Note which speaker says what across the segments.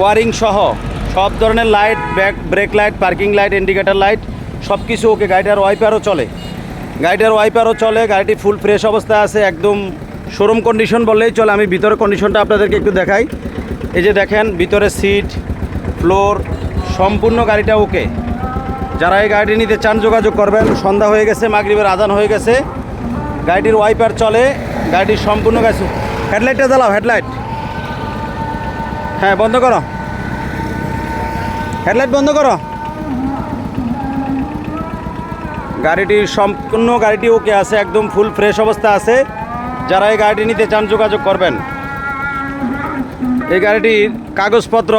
Speaker 1: Wiring সহ সব ধরনের light, back, brake light, parking light, indicator light সব কিছু ওকে গাড়িটার ওয়াইপারও চলে। গাড়িটার ওয়াইপারও চলে, গাড়িটি ফুল ফ্রেশ অবস্থায় আছে, একদম শোরুম কন্ডিশন বললেই চলে। আমি ভিতরের কন্ডিশনটা আপনাদেরকে একটু দেখাই। এই যে দেখেন, ভিতরে সিট ফ্লোর সম্পূর্ণ গাড়িটা ওকে যারা এই গাড়িটি নিতে চান, যোগাযোগ করবেন। সন্ধ্যা হয়ে গেছে, মাগরিবের আজান হয়ে গেছে। গাড়িটির ওয়াইপার চলে, গাড়িটির সম্পূর্ণ গেছে হেডলাইটটা জ্বালাও হেডলাইট হ্যাঁ বন্ধ করো। হেডলাইট বন্ধ করো। গাড়িটির সম্পূর্ণ গাড়িটি ওকে আছে, একদম ফুল ফ্রেশ অবস্থা আছে। যারা এই গাড়িটি নিতে চান, যোগাযোগ করবেন। এই গাড়িটির কাগজপত্র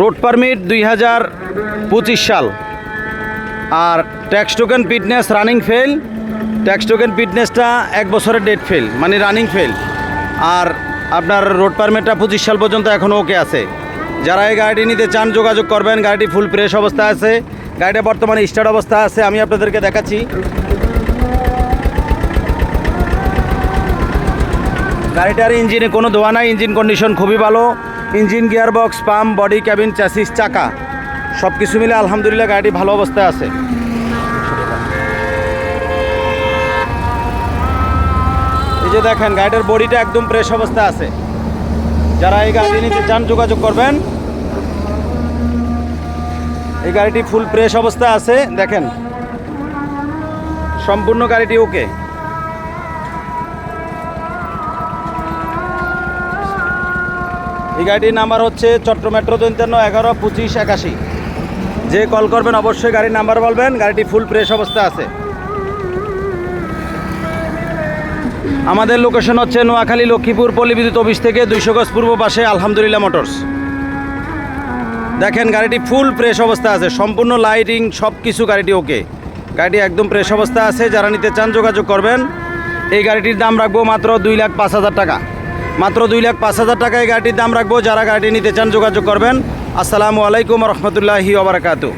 Speaker 1: রোড পারমিট দুই হাজার পঁচিশ সাল। আর tax token fitness running fail tax token ফিটনেসটা এক বছরের ডেট ফেল মানে রানিং ফেল আর আপনার রোড পারমিটটা পঁচিশ সাল পর্যন্ত এখনও ওকে আছে। যারা এই গাড়িটি নিতে চান, যোগাযোগ করবেন। গাড়িটি ফুল ফ্রেশ অবস্থা আছে। গাড়িটা বর্তমানে স্টার্ট অবস্থা আছে। আমি আপনাদেরকে দেখাচ্ছি। গাড়িটার ইঞ্জিনে কোনো ধোয়া নাই। ইঞ্জিন কন্ডিশন খুবই ভালো। Engine gearbox pump body cabin chassis চাকা সব কিছু মিলে আলহামদুলিল্লাহ গাড়িটি ভালো অবস্থায় আছে। এই যে দেখেন, গাড়িটার বডিটা একদম ফ্রেশ অবস্থা আছে। যারা এই গাড়ি নিতে চান যোগাযোগ করবেন। এই গাড়িটি ফুল ফ্রেশ অবস্থা আছে, দেখেন। সম্পূর্ণ গাড়িটি ওকে এই গাড়িটির নাম্বার হচ্ছে চট্ট মেট্রো দৈন্তান্ন এগারো, পঁচিশ, একাশি। যে কল করবেন, অবশ্যই গাড়ির নাম্বার বলবেন, গাড়িটি ফুল ফ্রেশ অবস্থা আছে। আমাদের লোকেশন হচ্ছে নোয়াখালী লক্ষ্মীপুর পল্লী বিদ্যুৎ অফিস থেকে দুইশো গজ পূর্ব পাশে আলহামদুলিল্লাহ মোটরস। দেখেন, গাড়িটি ফুল ফ্রেশ অবস্থা আছে, সম্পূর্ণ লাইটিং সব কিছু গাড়িটি ওকে গাড়িটি একদম ফ্রেশ অবস্থা আছে, যারা নিতে চান যোগাযোগ করবেন। এই গাড়িটির দাম রাখব মাত্র দুই লাখ পাঁচ হাজার টাকা। মাত্র দুই লাখ পাঁচ হাজার টাকা এই গাড়িটির দাম রাখব, যারা গাড়িটি নিতে চান যোগাযোগ করবেন। আসসালামু আলাইকুম রহমতুল্লাহি ওবরাকাতু